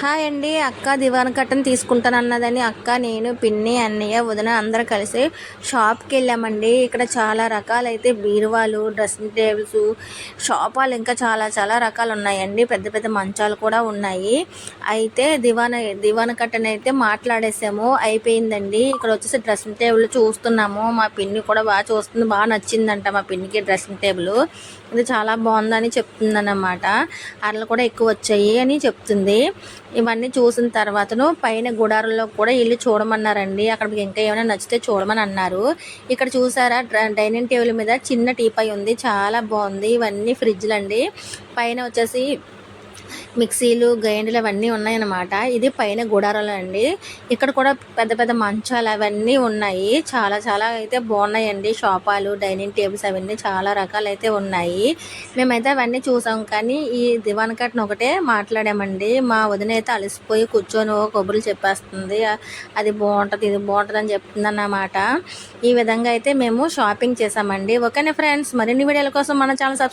Hi అండి అక్క దివాన్ కట్టను తీసుకుంటానన్నదని అక్క నేను పిన్ని అన్నయ్య వదిన అందరు కలిసి షాప్కి వెళ్ళామండి ఇక్కడ చాలా రకాలైతే బీరువాలు డ్రెస్సింగ్ టేబుల్స్ షాపాలు ఇంకా చాలా చాలా రకాలు ఉన్నాయండి పెద్ద పెద్ద మంచాలు కూడా ఉన్నాయి. అయితే దివాన దివాన కట్టను అయితే మాట్లాడేసాము. అయిపోయిందండి. ఇక్కడ వచ్చేసి డ్రెస్సింగ్ టేబుల్ చూస్తున్నాము. మా పిన్ని కూడా బాగా చూస్తుంది బాగా నచ్చిందంట మా పిన్నికి డ్రెస్సింగ్ టేబుల్. ఇది చాలా బాగుందని చెప్తుందన్నమాట. అరలు కూడా ఎక్కువ వచ్చాయి అని చెప్తుంది. ఇవన్నీ చూసిన తర్వాతను పైన గుడారంలో కూడా ఇల్లు చూడమన్నారండి. అక్కడ మీకు ఇంకా ఏమైనా నచ్చితే చూడమని అన్నారు. ఇక్కడ చూసారా డైనింగ్ టేబుల్ మీద చిన్న టీపాయ్ ఉంది చాలా బాగుంది ఇవన్నీ ఫ్రిడ్జ్లు అండి పైన వచ్చేసి మిక్సీలు గ్రైండర్లు అవన్నీ ఉన్నాయన్నమాట. ఇది పైన గుడారాలు అండి. ఇక్కడ కూడా పెద్ద పెద్ద మంచాలు అవన్నీ ఉన్నాయి. చాలా చాలా అయితే బాగున్నాయండి. షాపాలు డైనింగ్ టేబుల్స్ అవన్నీ చాలా రకాలు అయితే ఉన్నాయి. మేమైతే అవన్నీ చూసాం కానీ ఈ దివాన్ కట్న ఒకటే మాట్లాడామండి. మా వదిన అయితే అలసిపోయి కూర్చొని ఓ చెప్పేస్తుంది. అది బాగుంటుంది ఇది బాగుంటుంది అని చెప్తుంది అన్నమాట ఈ విధంగా అయితే మేము షాపింగ్ చేసామండి ఓకేనా ఫ్రెండ్స్? మరిన్ని వీడియోల కోసం మన ఛానల్ సబ్స్క్రైబ్